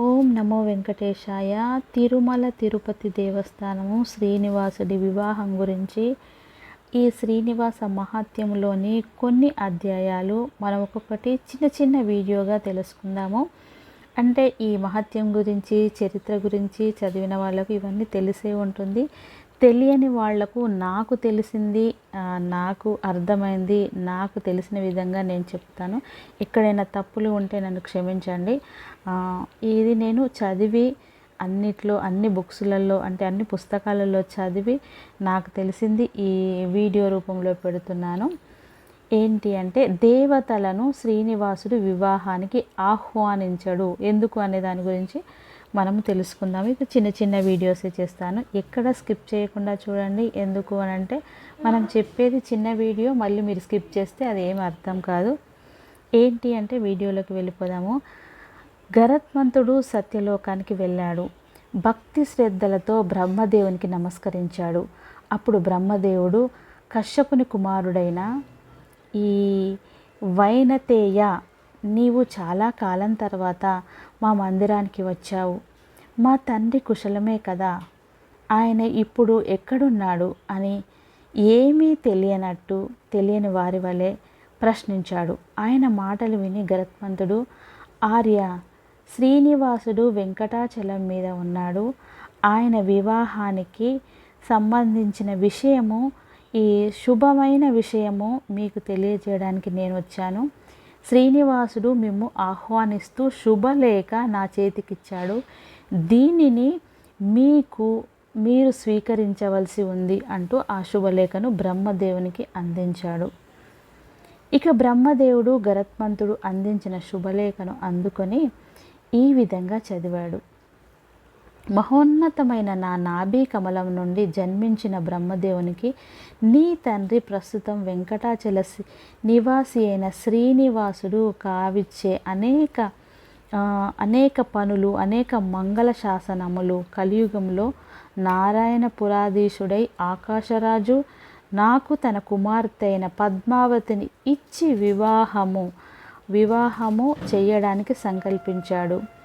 ఓం నమో వెంకటేశాయ. తిరుమల తిరుపతి దేవస్థానము శ్రీనివాసుడి వివాహం గురించి. ఈ శ్రీనివాస మహాత్యంలోని కొన్ని అధ్యాయాలు మనం ఒక్కొక్కటి చిన్న చిన్న వీడియోగా తెలుసుకుందాము. అంటే ఈ మహత్యం గురించి చరిత్ర గురించి చదివిన వాళ్ళకు ఇవన్నీ తెలిసే ఉంటుంది. తెలియని వాళ్ళకు నాకు తెలిసింది నాకు అర్థమైంది నాకు తెలిసిన విధంగా నేను చెప్తాను. ఎక్కడైనా తప్పులు ఉంటే నన్ను క్షమించండి. ఇది నేను చదివి అన్నిట్లో అన్ని బుక్స్లలో అంటే అన్ని పుస్తకాలలో చదివి నాకు తెలిసింది ఈ వీడియో రూపంలో పెడుతున్నాను. ఏంటి అంటే దేవతలను శ్రీనివాసుడు వివాహానికి ఆహ్వానించడు. ఎందుకు అనే దాని గురించి మనము తెలుసుకుందాం ఇక చిన్న చిన్న వీడియోసే చేస్తాను. ఎక్కడ స్కిప్ చేయకుండా చూడండి. ఎందుకు అని అంటే మనం చెప్పేది చిన్న వీడియో మళ్ళీ మీరు స్కిప్ చేస్తే అది ఏం అర్థం కాదు. ఏంటి అంటే వీడియోలోకి వెళ్ళిపోదాము. గరత్మంతుడు సత్యలోకానికి వెళ్ళాడు. భక్తి శ్రద్ధలతో బ్రహ్మదేవునికి నమస్కరించాడు. అప్పుడు బ్రహ్మదేవుడు కశ్యపుని కుమారుడైన ఈ వైనతేయ నీవు చాలా కాలం తర్వాత మా మందిరానికి వచ్చావు. మా తండ్రి కుశలమే కదా. ఆయన ఇప్పుడు ఎక్కడున్నాడు అని ఏమీ తెలియనట్టు తెలియని వారి వలె ప్రశ్నించాడు. ఆయన మాటలు విని గరత్మంతుడు ఆర్య శ్రీనివాసుడు వెంకటాచలం మీద ఉన్నాడు. ఆయన వివాహానికి సంబంధించిన విషయము ఈ శుభమైన విషయము మీకు తెలియజేయడానికి నేను వచ్చాను. శ్రీనివాసుడు మేము ఆహ్వానిస్తూ శుభలేఖ నా చేతికిచ్చాడు. దీనిని మీకు మీరు స్వీకరించవలసి ఉంది అంటూ ఆ శుభలేఖను బ్రహ్మదేవునికి అందించాడు. ఇక బ్రహ్మదేవుడు గరత్మంతుడు అందించిన శుభలేఖను అందుకొని ఈ విధంగా చదివాడు. మహోన్నతమైన నా నాభీ కమలం నుండి జన్మించిన బ్రహ్మదేవునికి నీ తండ్రి ప్రస్తుతం వెంకటాచల నివాసి అయిన శ్రీనివాసుడు కావిచ్చే అనేక అనేక పనులు అనేక మంగళ శాసనములు కలియుగంలో నారాయణ పురాధీశుడై ఆకాశరాజు నాకు తన కుమార్తె అయిన పద్మావతిని ఇచ్చి వివాహము వివాహము చేయడానికి సంకల్పించాడు.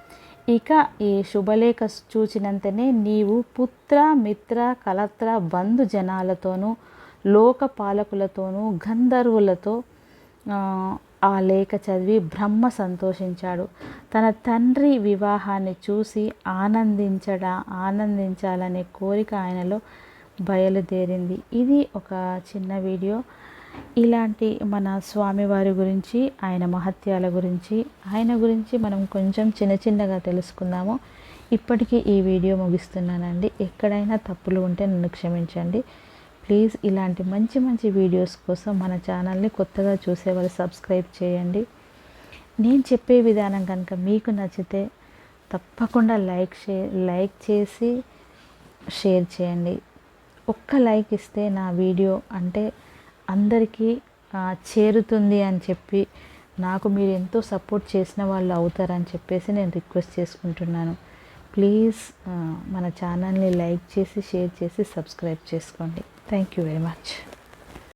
ఇక ఈ శుభలేఖ చూచినంతనే నీవు పుత్ర మిత్ర కలత్ర బంధు జనాలతోనూ లోక పాలకులతోనూ గంధర్వులతో ఆ, లేఖ చదివి బ్రహ్మ సంతోషించాడు. తన తండ్రి వివాహాన్ని చూసి ఆనందించడా ఆనందించాలనే కోరిక ఆయనలో బయలుదేరింది. ఇది ఒక చిన్న వీడియో. ఇలాంటి మన స్వామివారి గురించి ఆయన మహత్యాల గురించి ఆయన గురించి మనం కొంచెం చిన్న చిన్నగా తెలుసుకుందాము. ఇప్పటికీ ఈ వీడియో ముగిస్తున్నానండి. ఎక్కడైనా తప్పులు ఉంటే నన్ను క్షమించండి. ప్లీజ్ ఇలాంటి మంచి మంచి వీడియోస్ కోసం మన ఛానల్ని కొత్తగా చూసేవారు సబ్స్క్రైబ్ చేయండి. నేను చెప్పే విధానం కనుక మీకు నచ్చితే తప్పకుండా లైక్ షే లైక్ చేసి షేర్ చేయండి. ఒక్క లైక్ ఇస్తే నా వీడియో అంటే అందరికీ చేరుతుంది అని చెప్పి నాకు మీరు ఎంతో సపోర్ట్ చేసిన వాళ్ళు అవుతారని చెప్పేసి నేను రిక్వెస్ట్ చేసుకుంటున్నాను. ప్లీజ్ మన ఛానల్ని లైక్ చేసి షేర్ చేసి సబ్స్క్రైబ్ చేసుకోండి. Thank you very much.